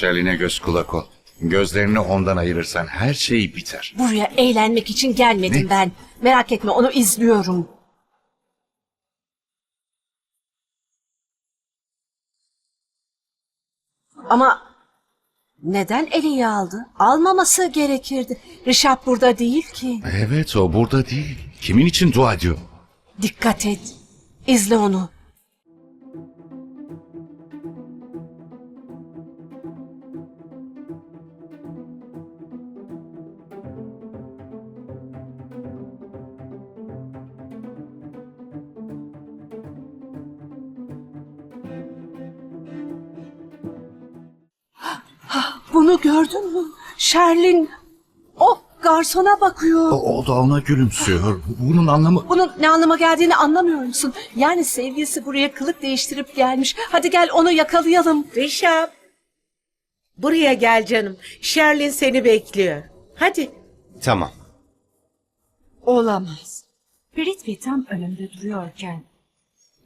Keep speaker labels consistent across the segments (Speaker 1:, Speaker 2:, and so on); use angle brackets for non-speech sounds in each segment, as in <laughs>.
Speaker 1: Şerline göz kulak ol. Gözlerini ondan ayırırsan her şey biter.
Speaker 2: Buraya eğlenmek için gelmedim
Speaker 1: Ne?
Speaker 2: ben. Merak etme onu izliyorum. Ama neden Eli'yi aldı? Almaması gerekirdi. Rişap burada değil ki.
Speaker 1: Evet o burada değil. Kimin için dua ediyor?
Speaker 2: Dikkat et. İzle onu. Bunu gördün mü? Sherlin o garsona bakıyor.
Speaker 1: O, o da ona gülümsüyor. Bunun anlamı...
Speaker 2: Bunun ne anlama geldiğini anlamıyor musun? Yani sevgilisi buraya kılık değiştirip gelmiş. Hadi gel onu yakalayalım.
Speaker 3: Rişap. Buraya gel canım. Sherlin seni bekliyor. Hadi.
Speaker 4: Tamam.
Speaker 2: Olamaz.
Speaker 5: Prithvi tam önümde duruyorken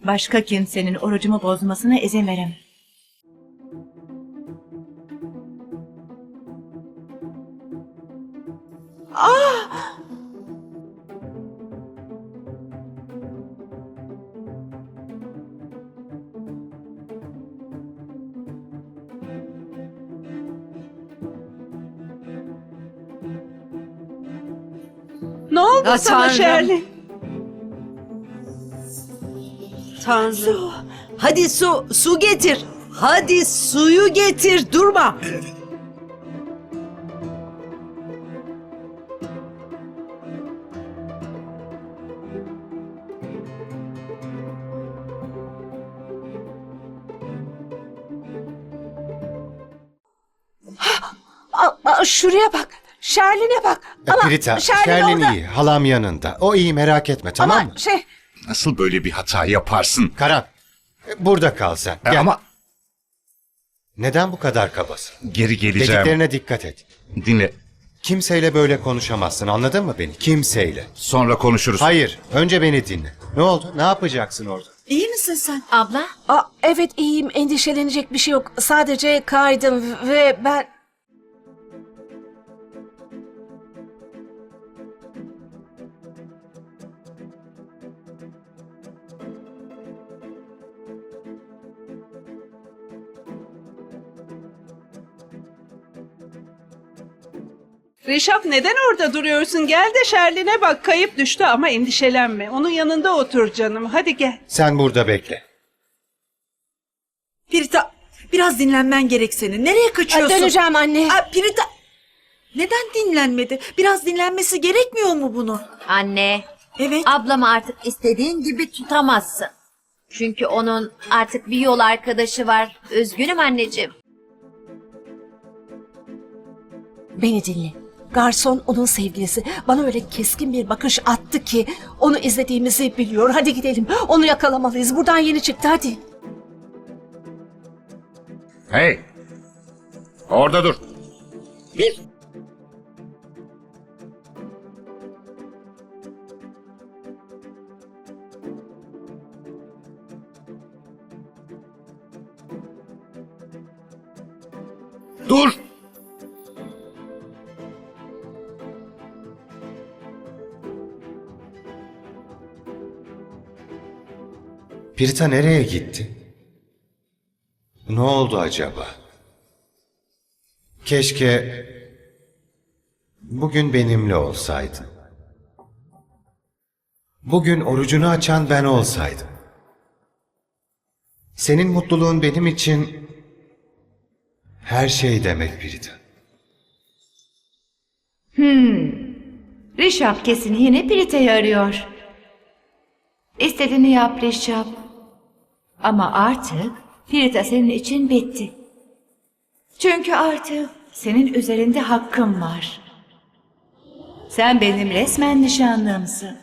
Speaker 5: başka kimsenin orucumu bozmasına izin veremem.
Speaker 6: Ne oldu
Speaker 3: Ya
Speaker 6: sana
Speaker 3: Tanrım.
Speaker 6: Şerli?
Speaker 3: Tanrım. Hadi su, su getir. Hadi suyu getir. Durma.
Speaker 2: Aa, aa, şuraya bak. Sherlin'e bak. Ama
Speaker 4: Prita, Şerlin
Speaker 2: orada.
Speaker 4: iyi. Halam yanında. O iyi merak etme tamam
Speaker 2: Ama
Speaker 4: mı?
Speaker 2: şey
Speaker 1: Nasıl böyle bir hata yaparsın?
Speaker 4: Karan, e, burada kal sen.
Speaker 1: E,
Speaker 4: Gel.
Speaker 1: Ama
Speaker 4: Neden bu kadar kabasın?
Speaker 1: geri geleceğim.
Speaker 4: Dediklerine dikkat et.
Speaker 1: Dinle.
Speaker 4: Kimseyle böyle konuşamazsın anladın mı beni? Kimseyle.
Speaker 1: Sonra konuşuruz.
Speaker 4: Hayır, önce beni dinle. Ne oldu? Ne yapacaksın orada?
Speaker 5: İyi misin sen?
Speaker 6: Abla?
Speaker 2: Aa, evet iyiyim endişelenecek bir şey yok. Sadece kaydım ve ben...
Speaker 6: Rişap neden orada duruyorsun? Gel de Şerlin'e bak. Kayıp düştü ama endişelenme. Onun yanında otur canım. Hadi gel.
Speaker 4: Sen burada bekle.
Speaker 7: Pirita biraz dinlenmen gerek senin. Nereye
Speaker 2: Ay,
Speaker 7: kaçıyorsun?
Speaker 2: döneceğim anne.
Speaker 7: Aa, Pirita neden dinlenmedi? Biraz dinlenmesi gerekmiyor mu bunu?
Speaker 8: Anne,
Speaker 7: Evet.
Speaker 8: ablamı artık istediğin gibi tutamazsın. Çünkü onun artık bir yol arkadaşı var. Üzgünüm anneciğim.
Speaker 2: Beni dinle. Garson onun sevgilisi. Bana öyle keskin bir bakış attı ki onu izlediğimizi biliyor. Hadi gidelim. Onu yakalamalıyız. Buradan yeni çıktı hadi.
Speaker 1: Hey! Orada dur. Dur.
Speaker 4: Pirita nereye gitti? Ne oldu acaba? Keşke bugün benimle olsaydın. Bugün orucunu açan ben olsaydım. Senin mutluluğun benim için her şey demek Pirita.
Speaker 5: Rişap kesin yine Prita'yı arıyor. İstediğini yap Rişap. Ama artık Prita senin için bitti. Çünkü artık senin üzerinde hakkım var. Sen benim resmen nişanlımsın.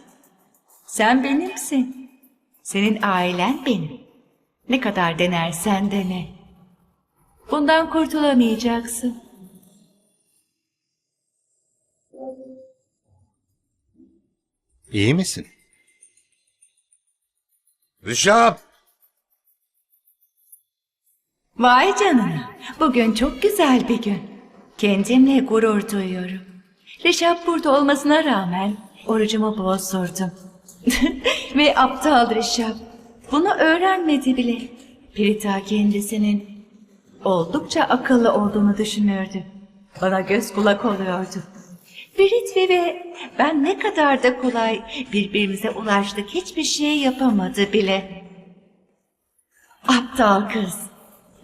Speaker 5: Sen benimsin. Senin ailen benim. Ne kadar denersen dene. Bundan kurtulamayacaksın.
Speaker 4: İyi misin?
Speaker 1: Rişap!
Speaker 5: Vay canına. Bugün çok güzel bir gün. Kendimle gurur duyuyorum. Reşap burada olmasına rağmen orucumu bozdurdum. <laughs> Ve aptal Reşap. Bunu öğrenmedi bile. Prita kendisinin oldukça akıllı olduğunu düşünürdü. Bana göz kulak oluyordu. Piritvi ve ben ne kadar da kolay birbirimize ulaştık hiçbir şey yapamadı bile. Aptal kız.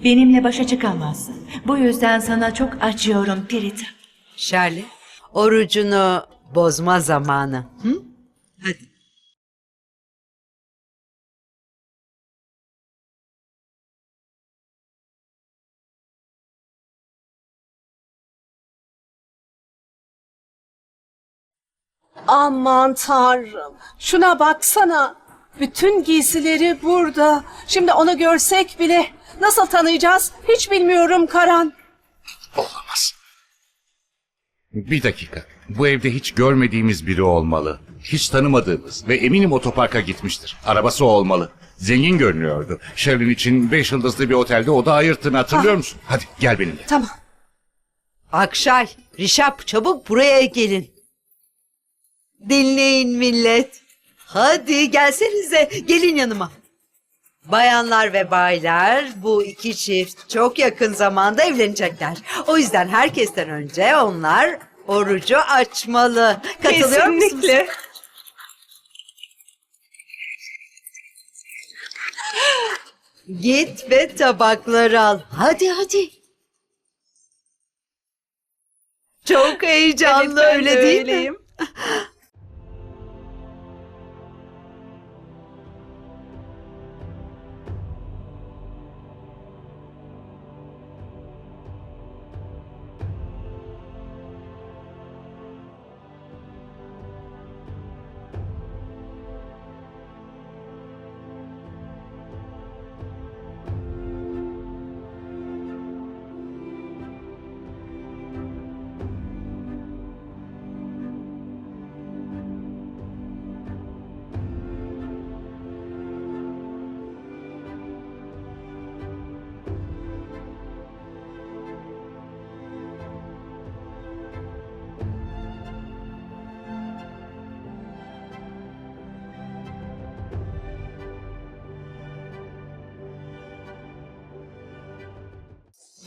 Speaker 5: Benimle başa çıkamazsın. Bu yüzden sana çok acıyorum Pirita.
Speaker 3: Şerli, orucunu bozma zamanı. Hı? Hadi.
Speaker 2: Aman tanrım. Şuna baksana. Bütün giysileri burada. Şimdi onu görsek bile nasıl tanıyacağız hiç bilmiyorum Karan.
Speaker 1: Olamaz. Bir dakika. Bu evde hiç görmediğimiz biri olmalı. Hiç tanımadığımız ve eminim otoparka gitmiştir. Arabası olmalı. Zengin görünüyordu. Şevlin için beş yıldızlı bir otelde oda ayırttığını hatırlıyor musun? Hadi gel benimle.
Speaker 2: Tamam.
Speaker 3: Akşay, Rişap çabuk buraya gelin. Dinleyin millet. Hadi gelsenize gelin yanıma. Bayanlar ve baylar bu iki çift çok yakın zamanda evlenecekler. O yüzden herkesten önce onlar orucu açmalı. Katılıyor musunuz?
Speaker 6: Kesinlikle.
Speaker 3: Git ve tabakları al. Hadi hadi. Çok heyecanlı
Speaker 6: Evet, ben
Speaker 3: öyle
Speaker 6: de
Speaker 3: değil mi?
Speaker 6: öyleyim. <laughs>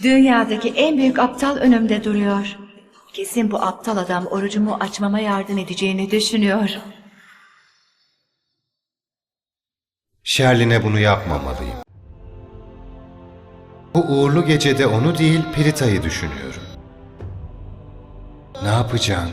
Speaker 5: Dünyadaki en büyük aptal önümde duruyor. Kesin bu aptal adam orucumu açmama yardım edeceğini düşünüyor.
Speaker 4: Şerlin'e bunu yapmamalıyım. Bu uğurlu gecede onu değil Pirita'yı düşünüyorum. Ne yapacağım?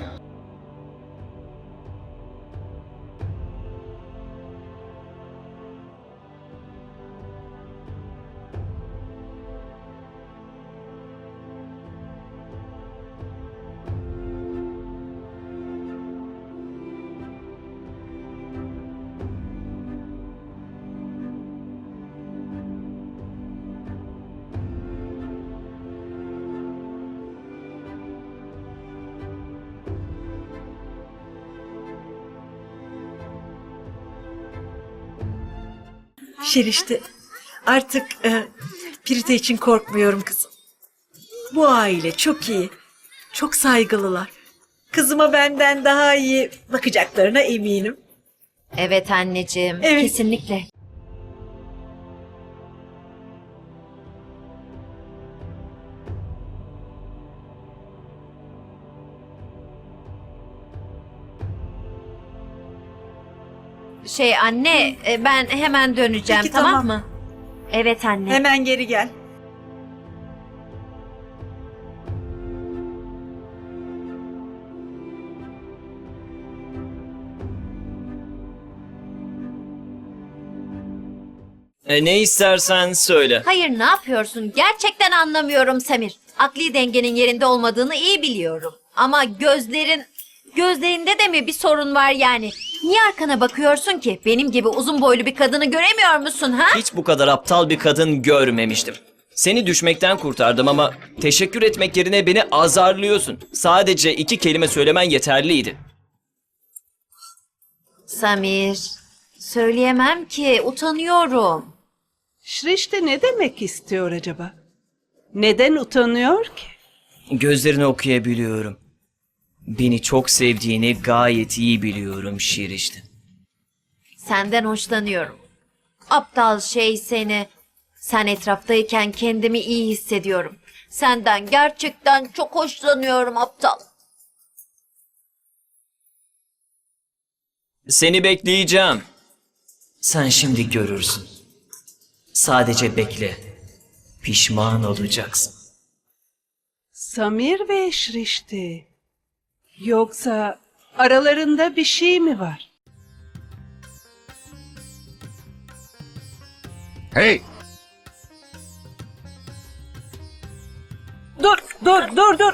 Speaker 7: Şerişte artık e, Pirite için korkmuyorum kızım. Bu aile çok iyi. Çok saygılılar. Kızıma benden daha iyi bakacaklarına eminim.
Speaker 8: Evet anneciğim.
Speaker 7: Evet.
Speaker 8: Kesinlikle. Şey anne e, ben hemen döneceğim
Speaker 7: Peki,
Speaker 8: tamam,
Speaker 7: tamam.
Speaker 8: mı? Evet anne.
Speaker 7: Hemen geri gel.
Speaker 9: E, ne istersen söyle.
Speaker 8: Hayır ne yapıyorsun? Gerçekten anlamıyorum Samir. Akli dengenin yerinde olmadığını iyi biliyorum. Ama gözlerin... Gözlerinde de mi bir sorun var yani? Niye arkana bakıyorsun ki? Benim gibi uzun boylu bir kadını göremiyor musun ha?
Speaker 9: Hiç bu kadar aptal bir kadın görmemiştim. Seni düşmekten kurtardım ama teşekkür etmek yerine beni azarlıyorsun. Sadece iki kelime söylemen yeterliydi.
Speaker 8: Samir, söyleyemem ki, utanıyorum.
Speaker 6: Şirişte ne demek istiyor acaba? Neden utanıyor ki?
Speaker 9: Gözlerini okuyabiliyorum. Beni çok sevdiğini gayet iyi biliyorum Şirişte.
Speaker 8: Senden hoşlanıyorum. Aptal şey seni. Sen etraftayken kendimi iyi hissediyorum. Senden gerçekten çok hoşlanıyorum aptal.
Speaker 9: Seni bekleyeceğim. Sen şimdi görürsün. Sadece bekle. Pişman olacaksın.
Speaker 6: Samir ve Şrişti. Yoksa aralarında bir şey mi var?
Speaker 1: Hey!
Speaker 2: Dur, dur, dur, dur.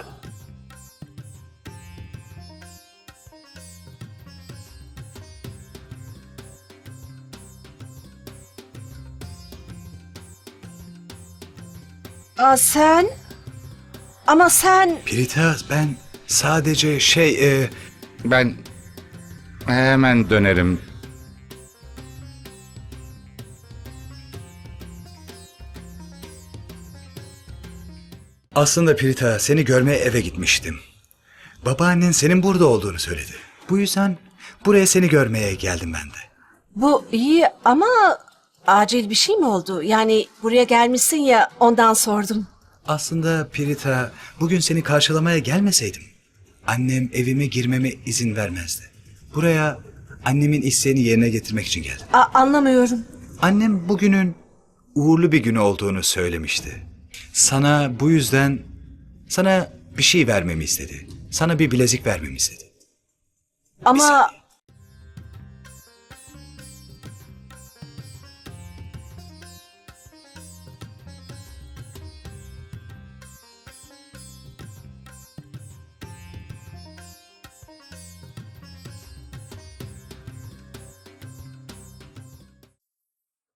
Speaker 2: Aa, sen? Ama sen...
Speaker 10: Prita ben sadece şey e,
Speaker 1: Ben hemen dönerim.
Speaker 10: aslında Prita seni görmeye eve gitmiştim. Babaannen senin burada olduğunu söyledi. Bu yüzden buraya seni görmeye geldim ben de.
Speaker 2: Bu iyi ama acil bir şey mi oldu? Yani buraya gelmişsin ya ondan sordum.
Speaker 10: Aslında Prita bugün seni karşılamaya gelmeseydim annem evime girmeme izin vermezdi. Buraya annemin isteğini yerine getirmek için geldim.
Speaker 2: Aa, anlamıyorum.
Speaker 10: Annem bugünün uğurlu bir günü olduğunu söylemişti. Sana bu yüzden sana bir şey vermemi istedi. Sana bir bilezik vermemi istedi.
Speaker 2: Ama